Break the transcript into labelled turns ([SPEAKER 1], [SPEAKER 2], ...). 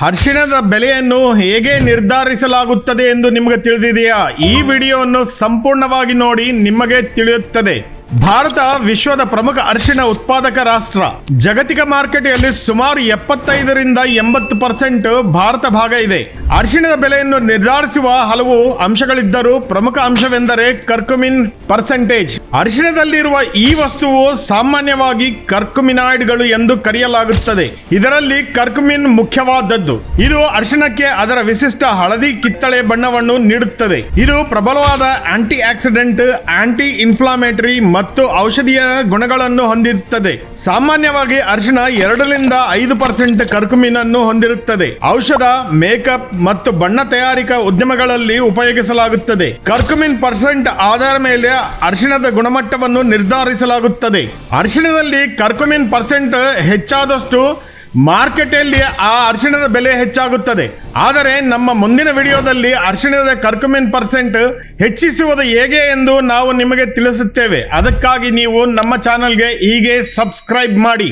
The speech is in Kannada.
[SPEAKER 1] ಅರಿಶಿಣದ ಬೆಲೆಯನ್ನು ಹೇಗೆ ನಿರ್ಧರಿಸಲಾಗುತ್ತದೆ ಎಂದು ನಿಮಗೆ ತಿಳಿದಿದೆಯಾ? ಈ ವಿಡಿಯೋವನ್ನು ಸಂಪೂರ್ಣವಾಗಿ ನೋಡಿ ನಿಮಗೆ ತಿಳಿಯುತ್ತದೆ. ಭಾರತ ವಿಶ್ವದ ಪ್ರಮುಖ ಅರಿಶಿಣ ಉತ್ಪಾದಕ ರಾಷ್ಟ್ರ. ಜಾಗತಿಕ ಮಾರುಕಟ್ಟೆಯಲ್ಲಿ ಸುಮಾರು ಎಪ್ಪತ್ತೈದರಿಂದ ಎಂಬತ್ತು ಪರ್ಸೆಂಟ್ ಭಾರತ ಭಾಗ ಇದೆ. ಅರಿಶಿಣದ ಬೆಲೆಯನ್ನು ನಿರ್ಧರಿಸುವ ಹಲವು ಅಂಶಗಳಿದ್ದರೂ ಪ್ರಮುಖ ಅಂಶವೆಂದರೆ ಕರ್ಕುಮಿನ್ ಪರ್ಸೆಂಟೇಜ್. ಅರಿಶಿಣದಲ್ಲಿರುವ ಈ ವಸ್ತುವು ಸಾಮಾನ್ಯವಾಗಿ ಕರ್ಕುಮಿನಾಯ್ಡ್ಗಳು ಎಂದು ಕರೆಯಲಾಗುತ್ತದೆ. ಇದರಲ್ಲಿ ಕರ್ಕುಮಿನ್ ಮುಖ್ಯವಾದದ್ದು. ಇದು ಅರಿಶಿಣಕ್ಕೆ ಅದರ ವಿಶಿಷ್ಟ ಹಳದಿ ಕಿತ್ತಳೆ ಬಣ್ಣವನ್ನು ನೀಡುತ್ತದೆ. ಇದು ಪ್ರಬಲವಾದ ಆಂಟಿ ಆಕ್ಸಿಡೆಂಟ್ ಆಂಟಿ ಇನ್ಫ್ಲಾಮೇಟರಿ ಮತ್ತು ಔಷಧೀಯ ಗುಣಗಳನ್ನು ಹೊಂದಿರುತ್ತದೆ. ಸಾಮಾನ್ಯವಾಗಿ ಅರಿಶಿಣ ಎರಡರಿಂದ ಐದು ಪರ್ಸೆಂಟ್ ಕರ್ಕುಮಿನ್ ಅನ್ನು ಹೊಂದಿರುತ್ತದೆ. ಔಷಧ, ಮೇಕಪ್ ಮತ್ತು ಬಣ್ಣ ತಯಾರಿಕಾ ಉದ್ಯಮಗಳಲ್ಲಿ ಉಪಯೋಗಿಸಲಾಗುತ್ತದೆ. ಕರ್ಕುಮಿನ್ ಪರ್ಸೆಂಟ್ ಆಧಾರ ಮೇಲೆ ಅರಿಶಿಣದ ಗುಣಮಟ್ಟವನ್ನು ನಿರ್ಧರಿಸಲಾಗುತ್ತದೆ. ಅರಿಶಿಣದಲ್ಲಿ ಕರ್ಕುಮಿನ್ ಪರ್ಸೆಂಟ್ ಹೆಚ್ಚಾದಷ್ಟು ಮಾರ್ಕೆಟಲ್ಲಿ ಆ ಅರಿಶಿಣದ ಬೆಲೆ ಹೆಚ್ಚಾಗುತ್ತದೆ. ಆದರೆ ನಮ್ಮ ಮುಂದಿನ ವಿಡಿಯೋದಲ್ಲಿ ಅರಿಶಿಣದ ಕರ್ಕುಮಿನ್ ಪರ್ಸೆಂಟ್ ಹೆಚ್ಚಿಸುವುದು ಹೇಗೆ ಎಂದು ನಾವು ನಿಮಗೆ ತಿಳಿಸುತ್ತೇವೆ. ಅದಕ್ಕಾಗಿ ನೀವು ನಮ್ಮ ಚಾನಲ್ಗೆ ಹೀಗೆ ಸಬ್ಸ್ಕ್ರೈಬ್ ಮಾಡಿ.